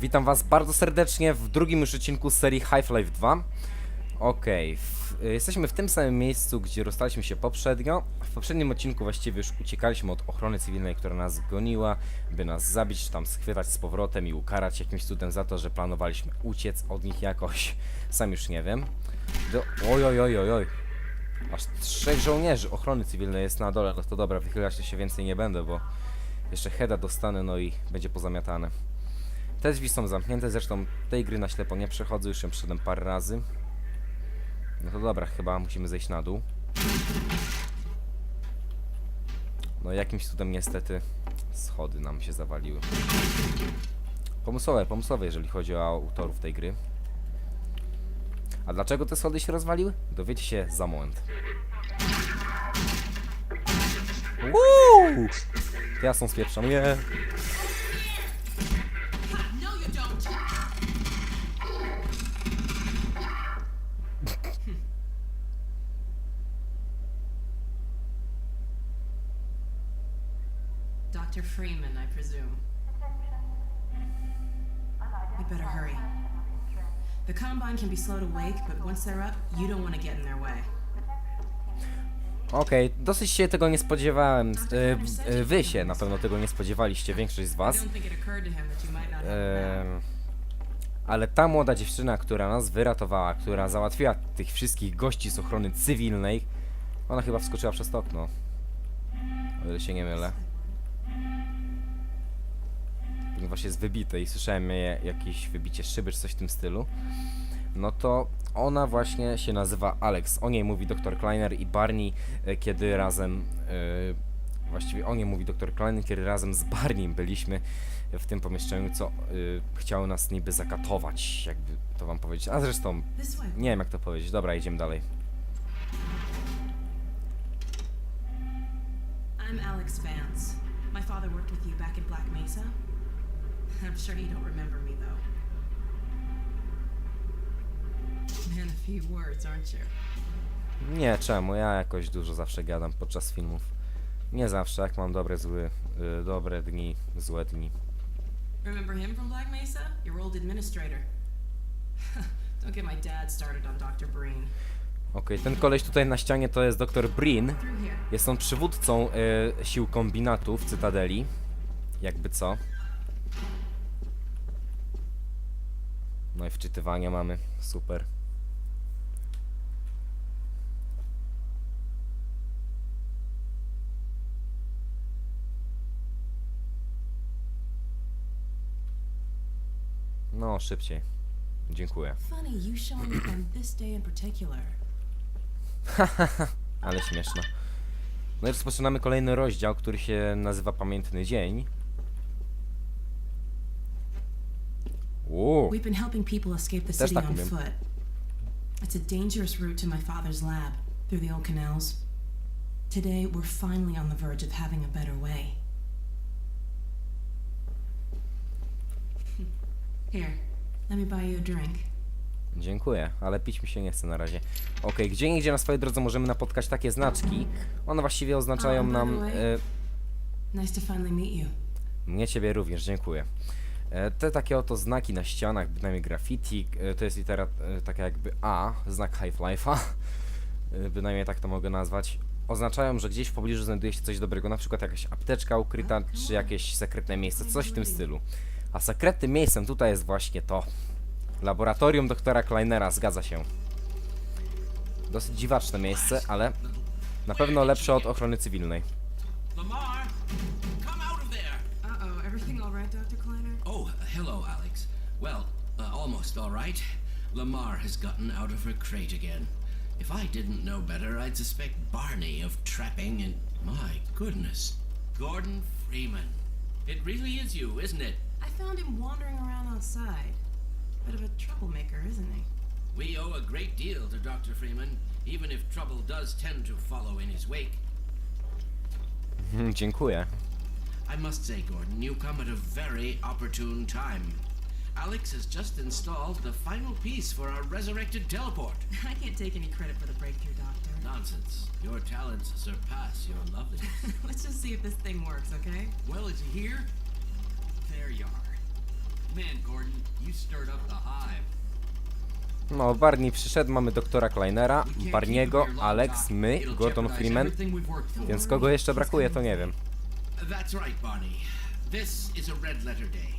Witam was bardzo serdecznie w drugim już odcinku serii Half-Life 2. Okej, w- y, jesteśmy w tym samym miejscu, gdzie rozstaliśmy się poprzednio. W poprzednim odcinku właściwie już uciekaliśmy od ochrony cywilnej, która nas goniła, by nas zabić, tam schwytać z powrotem i ukarać jakimś cudem za to, że planowaliśmy uciec od nich jakoś. Sam już nie wiem. Do... Oj, oj, oj, oj, oj. Aż trzech żołnierzy ochrony cywilnej jest na dole, no to dobra, wychylać się więcej nie będę, bo jeszcze heada dostanę, no i będzie pozamiatane. Te drzwi są zamknięte, zresztą tej gry na ślepo nie przechodzę, już ją przeszedłem parę razy. No to dobra, chyba musimy zejść na dół. No jakimś cudem niestety schody nam się zawaliły. Pomysłowe, pomysłowe, jeżeli chodzi o autorów tej gry. A dlaczego te schody się rozwaliły? Dowiecie się za moment. Woo! Ja są spieprzam, nie. No, Dr. Freeman, I presume. We better hurry. The Combine can be slow to wake, but once they're up, you don't want to get in their way. Okej, dosyć się tego nie spodziewałem. E, e, wy się na pewno tego nie spodziewaliście, większość z I was. don't think it occurred to him that you might not have Em, ale ta młoda dziewczyna, która nas wyratowała, która załatwiła tych wszystkich gości z ochrony cywilnej, ona chyba wskoczyła przez to okno. O ile się nie mylę. Ponieważ jest wybite i słyszałem je, jakieś wybicie szyby czy coś w tym stylu. No to ona właśnie się nazywa Alex. O niej mówi dr Kleiner i Barney, e, kiedy razem. e, właściwie o niej mówi dr Kleiner, kiedy razem z Barneyem byliśmy w tym pomieszczeniu, co chciało nas niby zakatować, jakby to wam powiedzieć. A zresztą This way. nie wiem jak to powiedzieć. Dobra, idziemy dalej. I'm Alex Vance. My father worked with you back in Black Mesa. I'm sure you don't remember me, though. Man, a few words, aren't you? Nie, czemu? Ja jakoś dużo zawsze gadam podczas filmów. Nie zawsze, jak mam dobre, zły, y, dobre dni, złe dni. Remember him from Black Mesa? Your old administrator. don't get my dad started on Dr. Breen. Okej, ten koleś tutaj na ścianie to jest dr Breen. Through here. Jest on przywódcą y, sił kombinatu w Cytadeli. Jakby co. No i wczytywania mamy. Super. No, szybciej. Dziękuję. Funny, you showing up on this day in particular. Ale śmieszno. No i rozpoczynamy kolejny rozdział, który się nazywa Pamiętny Dzień. Uuu, We've been helping people escape the Też city tak on umiem. foot. It's a dangerous route to my father's lab, through the old canals. Today, we're finally on the verge of having a better way. Here, let me buy you a drink. dziękuję, ale pić mi się nie chce na razie. Okej, gdzie indziej na swojej drodze możemy napotkać takie znaczki. One właściwie oznaczają the nam... E, Nice to finally meet you. mnie ciebie również, dziękuję. E, te takie oto znaki na ścianach, bynajmniej graffiti, e, to jest litera e, taka jakby A, znak Half-Life'a, bynajmniej tak to mogę nazwać, oznaczają, że gdzieś w pobliżu znajduje się coś dobrego, na przykład jakaś apteczka ukryta, czy jakieś sekretne miejsce, coś w tym stylu. A sekretnym miejscem tutaj jest właśnie to. Laboratorium doktora Kleinera, zgadza się. Dosyć dziwaczne miejsce, ale na pewno lepsze od ochrony cywilnej. Lamar, hello, Alex. Well, uh, almost all right. Lamar has gotten out of her crate again. If I didn't know better, I'd suspect Barney of trapping and. My goodness. Gordon Freeman. It really is you, isn't it? I found him wandering around outside. Bit of a troublemaker, isn't he? We owe a great deal to Dr. Freeman, even if trouble does tend to follow in his wake. Dziękuję. I must say, Gordon, you come at a very opportune time. Alex has just installed the final piece for our resurrected teleport. I can't take any credit for the breakthrough, Doctor. Nonsense. Your talents surpass your loveliness. Let's just see if this thing works, okay? well, it's here. There you are. Man, Gordon, you stirred up the hive. No, Barney przyszedł, mamy doktora Kleinera, Barniego, Alex, my, Gordon Freeman, więc kogo jeszcze brakuje, to nie wiem. That's right, Barney. This is a red letter day.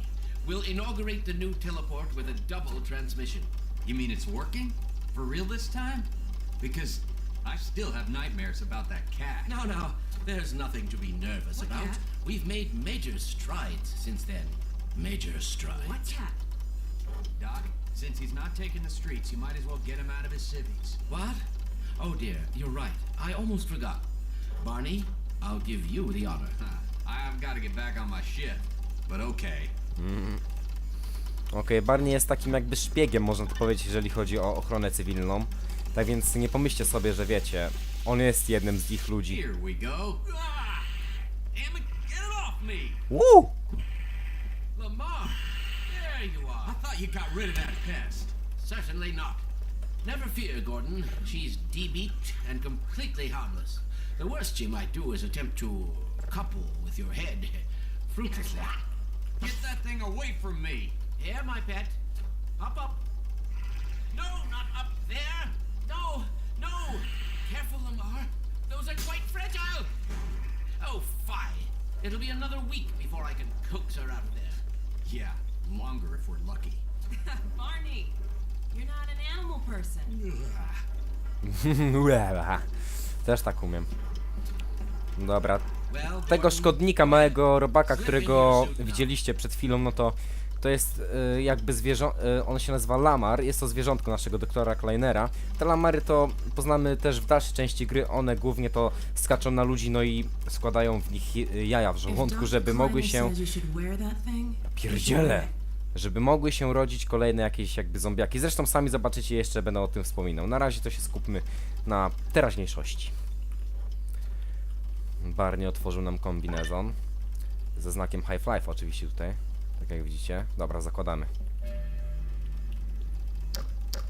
We'll inaugurate the new teleport with a double transmission. You mean it's working? For real this time? Because I still have nightmares about that cat. No, no, there's nothing to be nervous about. cat? We've made major strides since then. Major strides. What cat? Doc, since he's not taking the streets, you might as well get him out of his civvies. What? Oh dear, you're right. I almost forgot. Barney, I'll give you the honor. Huh. I've got to get back on my. But okay. Okej, Barney jest takim jakby szpiegiem, można to powiedzieć, jeżeli chodzi o ochronę cywilną. Tak więc nie pomyślcie sobie, że wiecie, on jest jednym z ich ludzi. Here we go. Ah! Damn it, get it off me! Woo! Lamar, there you I are. thought you got rid of that pest. Certainly not. Never fear, Gordon. She's debeaked and completely harmless. The worst she might do is attempt to couple with your head. Fruitlessly. Get that thing away from me! Here, my pet. Up, up. No, not up there. No, no. Careful, Lamar. Those are quite fragile. Oh, fie. It'll be another week before I can coax her out of there. Yeah, longer if we're lucky. Barney, you're not an animal person. Ueha. Też tak umiem. Dobra, tego szkodnika, małego robaka, którego widzieliście przed chwilą, no to to jest y, jakby zwierząt, y, on się nazywa Lamar, jest to zwierzątko naszego doktora Kleinera. Te Lamary to poznamy też w dalszej części gry, one głównie to skaczą na ludzi, no i składają w nich y, jaja w żołądku, żeby mogły się, pierdziele, żeby mogły się rodzić kolejne jakieś jakby zombiaki. Zresztą sami zobaczycie, jeszcze będę o tym wspominał. Na razie to się skupmy na teraźniejszości. Barney otworzył nam kombinezon. Ze znakiem High Life oczywiście tutaj. Tak jak widzicie. Dobra, zakładamy.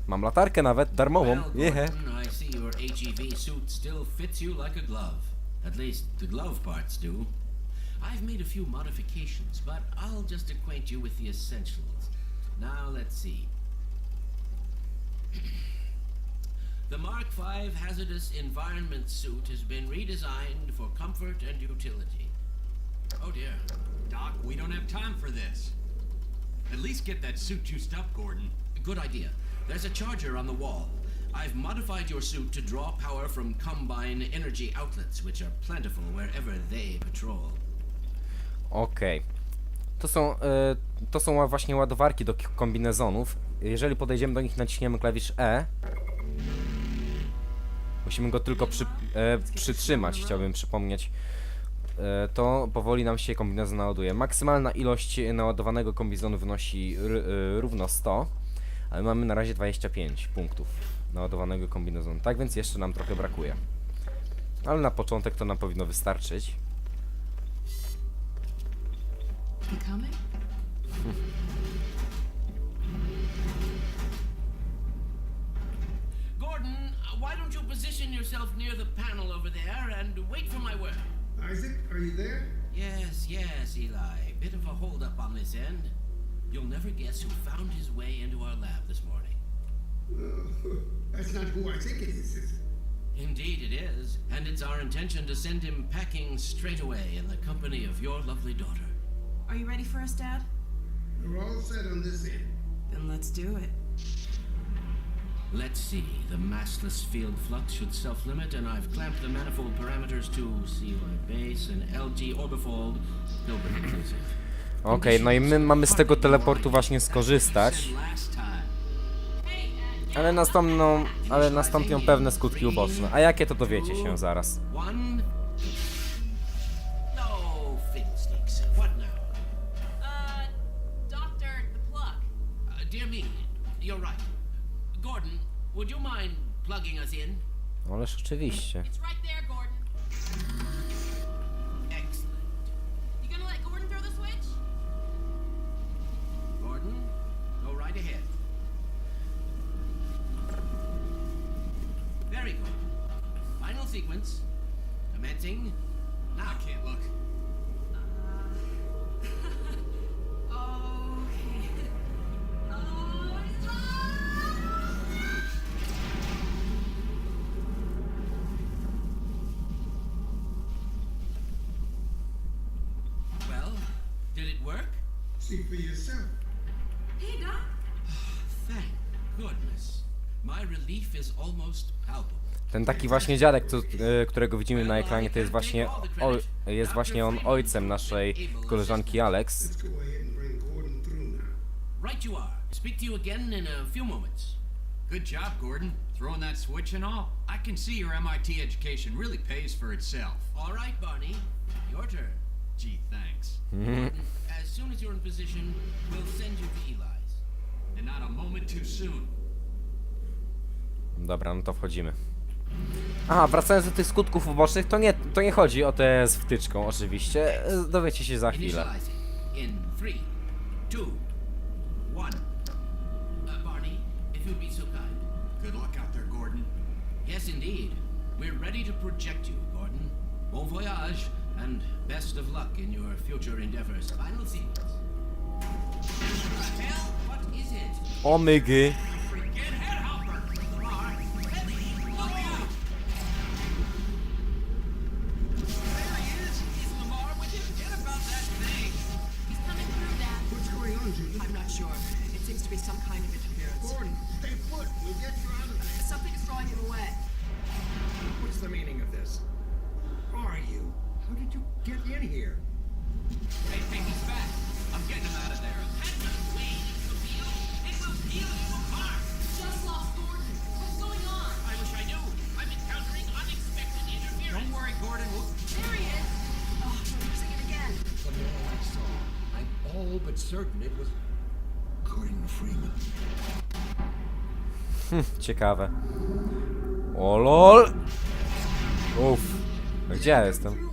Mam latarkę nawet, darmową. Well, Jehe. Gordon, I see your HEV suit still fits you like a glove. At least the glove parts do. I've made a few modifications, but I'll just acquaint you with the essentials. Now let's see. the Mark V hazardous environment suit has been redesigned for comfort and utility. Oh dear. Doc, we don't have time for this. At least get that suit juiced up, Gordon. Good idea. There's a charger on the wall. I've modified your suit to draw power from Combine energy outlets, which are plentiful wherever they patrol. Okej. To są, e, to są właśnie ładowarki do kombinezonów. Jeżeli podejdziemy do nich, naciśniemy klawisz E. Musimy go tylko przy, e, przytrzymać, chciałbym przypomnieć. E, to powoli nam się kombinezon naładuje. Maksymalna ilość naładowanego kombinezonu wynosi e, równo 100, ale mamy na razie 25 punktów naładowanego kombinezonu. Tak więc jeszcze nam trochę brakuje. Ale na początek to nam powinno wystarczyć. You yourself near the panel over there and wait for my word? Isaac, are you there? Yes, yes, Eli. Bit of a holdup on this end. You'll never guess who found his way into our lab this morning. Uh, that's not who I think it is. is it? Indeed it is, and it's our intention to send him packing straight away in the company of your lovely daughter. Are you ready for us, Dad? We're all set on this end. Then let's do it. Let's see, the massless field flux should self-limit, and I've clamped the manifold parameters to CY base and LG orbifold, Hilbert inclusive. Okej, no i my mamy z tego teleportu właśnie skorzystać, ale nastąpią, ale nastąpią pewne skutki uboczne. A jakie to dowiecie się zaraz. One. Would you mind plugging us in? Ależ oczywiście. It's right there, See for yourself. Hey, Doc. Thank goodness. My relief is almost palpable. Ten taki właśnie dziadek, e, którego widzimy na ekranie, to jest właśnie, o, jest właśnie on ojcem naszej koleżanki Alex. Let's go ahead and bring Gordon through now. Right you are. Speak to you again in a few moments. Good job, Gordon. Throwing that switch and all. I can see your MIT education really pays for itself. All right, Barney. Your turn. Gee, thanks. As soon as you're in position, we'll send you to Eli's. And not a moment too soon. Dobra, no to wchodzimy. Aha, wracając do tych skutków ubocznych, to nie, to nie chodzi o te z wtyczką oczywiście, e, dowiecie się za chwilę. Initializing. In three, two, one. Uh, Barney, if you'd be so kind. Good luck out there, Gordon. Yes, indeed. We're ready to project you, Gordon. Bon voyage, and best of luck in your future endeavors. Final sequence. What the hell? What is it? Omygy. Forget Headhopper! Lamar, Ellie, look out! There he is! Is Lamar with him? Forget about that thing! He's coming through, Dad. What's going on, Judy? I'm not sure. It seems to be some kind of certain it was Gordon Freeman. Ciekawe. O lol. Uff. Gdzie ja jestem?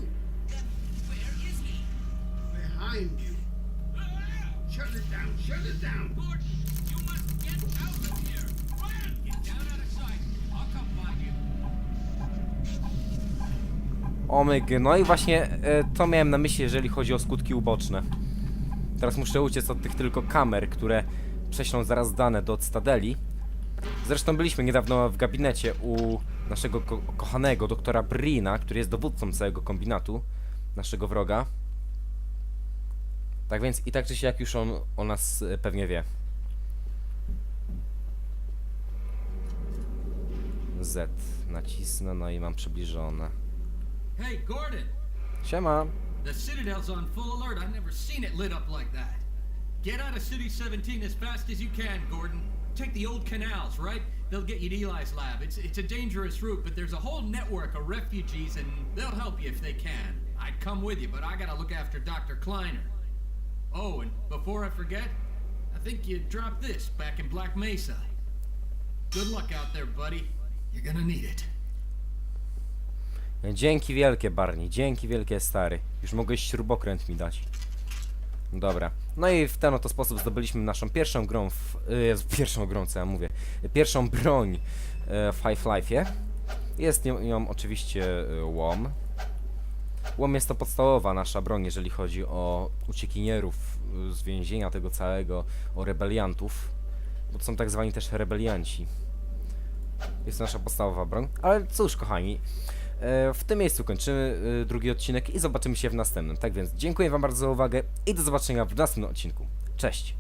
Omygy. No i właśnie e, to miałem na myśli, jeżeli chodzi o skutki uboczne. Teraz muszę uciec od tych tylko kamer, które prześlą zaraz dane do Stadeli. Zresztą byliśmy niedawno w gabinecie u naszego ko kochanego doktora Brina, który jest dowódcą całego kombinatu, naszego wroga. Tak więc i tak czy siak już on o nas e, pewnie wie. Z nacisnę, no i mam przybliżone. Hey, Gordon! Siema. The Citadel's on full alert. I've never seen it lit up like that. Get out of City 17 as fast as you can, Gordon. Take the old canals, right? They'll get you to Eli's lab. It's it's a dangerous route, but there's a whole network of refugees, and they'll help you if they can. I'd come with you, but I gotta look after Dr. Kleiner. Oh, and before I forget, I think you dropped this back in Black Mesa. Good luck out there, buddy. You're gonna need it. Dzięki wielkie, Barney. Dzięki wielkie, stary. Już mogłeś śrubokręt mi dać. Dobra. No i w ten oto sposób zdobyliśmy naszą pierwszą grą w... Jest pierwszą grą, co ja mówię. Pierwszą broń e, w Half-Life'ie. Jest nią, nią oczywiście e, łom. Łom jest to podstawowa nasza broń, jeżeli chodzi o uciekinierów e, z więzienia tego całego, o rebeliantów. Bo to są tak zwani też rebelianci. Jest to nasza podstawowa broń. Ale cóż, kochani, w tym miejscu kończymy e, drugi odcinek i zobaczymy się w następnym. Tak więc dziękuję Wam bardzo za uwagę i do zobaczenia w następnym odcinku. Cześć!